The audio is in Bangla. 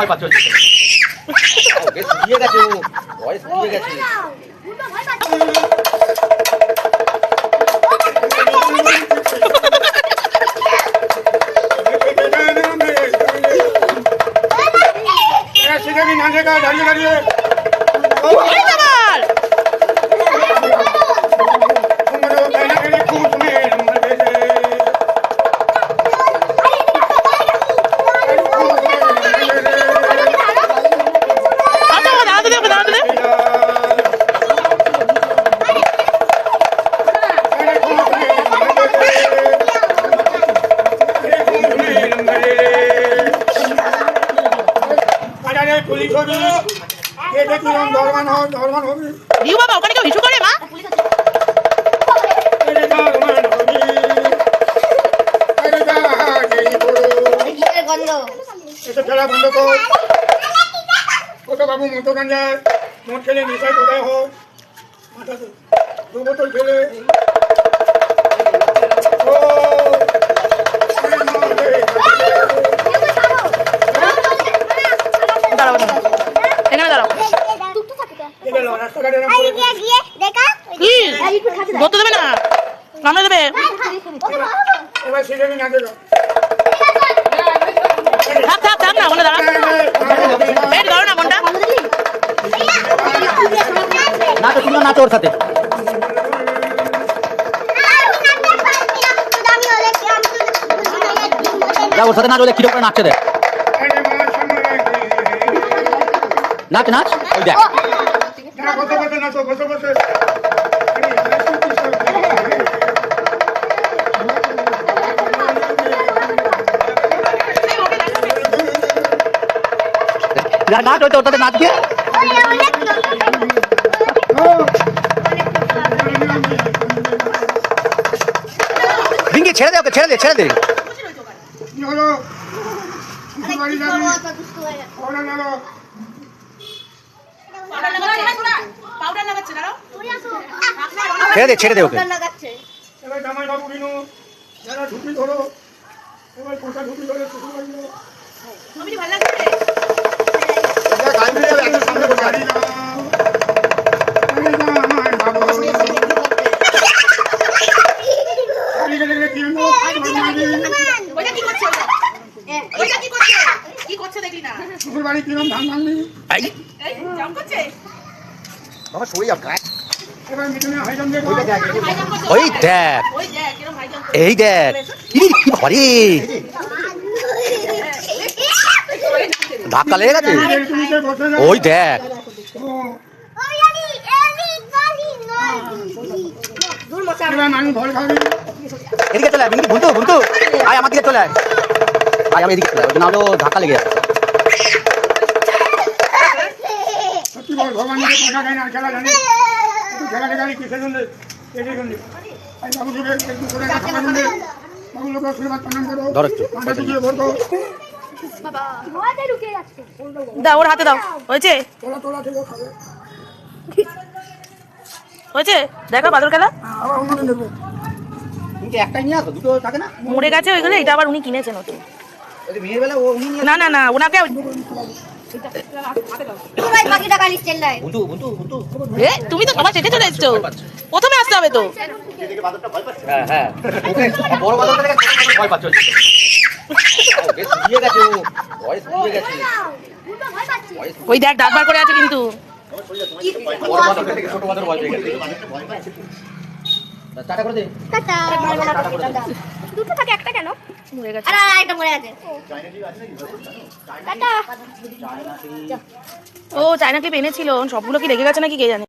ভয় পাচ্ছে বেশ শুকিয়ে গেছে ও দাঁড়িয়ে। দাঁড়িয়ে বাজারে হবি এটা কিরম দরমান হবে। দরমান হবি দিউ বাবা, ওখানে কেউ হিসু করে, মা? এটা দরমান হবি। এটা এই বড় এটা খেলা বন্ধ কর। কত বাবু মতো গাঞ্জায় মদ খেলে নেশায় কোথায় হোক দু বোতল খেলে ধরতে দেবে না? কামড়ে দেবে না থাক থাক থাক না ওখানে দাঁড়া এই ধরো না কোনটা নাচো তুমি নাচো ওর সাথে। ওর সাথে নাচ ওদের কীরকম করে নাচছে দেখ। নাচ নাচ। ওই দেখ। যা নাচ ওই তো ওর সাথে নাচ দিয়ে রিঙ্কি ছেড়ে দে ওকে, ছেড়ে দে ছেড়ে দে। ছেড়ে দে ছেড়ে দে ওকে যারা ঢুকি ধরো। এবার ঢুকি ধরে বাবু। বাবা সরে যাও গায়ে। ওই দেখ এই দেখ কি ভারী ধাক্কা লেগে গেছে? ওই দেখ। এদিকে চলে আয় বিঙ্কি ভুলতু ভুলতু। আয় আমার দিকে চলে আয়। আয় আমি এদিকে চলে আয় নাহলে ধাক্কা লেগে যাচ্ছে না খেলা জানে। খেলা দেখালি কিসের জন্য? এদের জন্য। এই বাবু লোকের একটু করে কথা শুনবে বাবু লোকের প্রণাম করো। ধরো দাও ওর হাতে দাও। হয়েছে? হয়েছে? দেখো বাদর খেলা। মরে গেছে ওইগুলো এটা আবার উনি কিনেছেন নতুন। না না না ওনাকে তুমি তো সবার শেষে চলে এসছো। প্রথমে আসতে হবে তো। হ্যাঁ হ্যাঁ। বড় বাদরটা দেখে ছোট ভয় পাচ্ছে ও, বেশ শুকিয়ে গেছে ও। ভয় শুকিয়ে গেছে। ওই দেখ দাঁত বার করে আছে কিন্তু। বড় বাদরটা দেখে ছোট বাদর ভয় পেয়ে গেছে টাটা করে দে। দুটো থাকে একটা কেন? মরে গেছে। আর একটা মরে আছে। টাটা। ও চায়না ক্লিপ এনেছিল। সবগুলো কি রেখে গেছে নাকি কে জানে?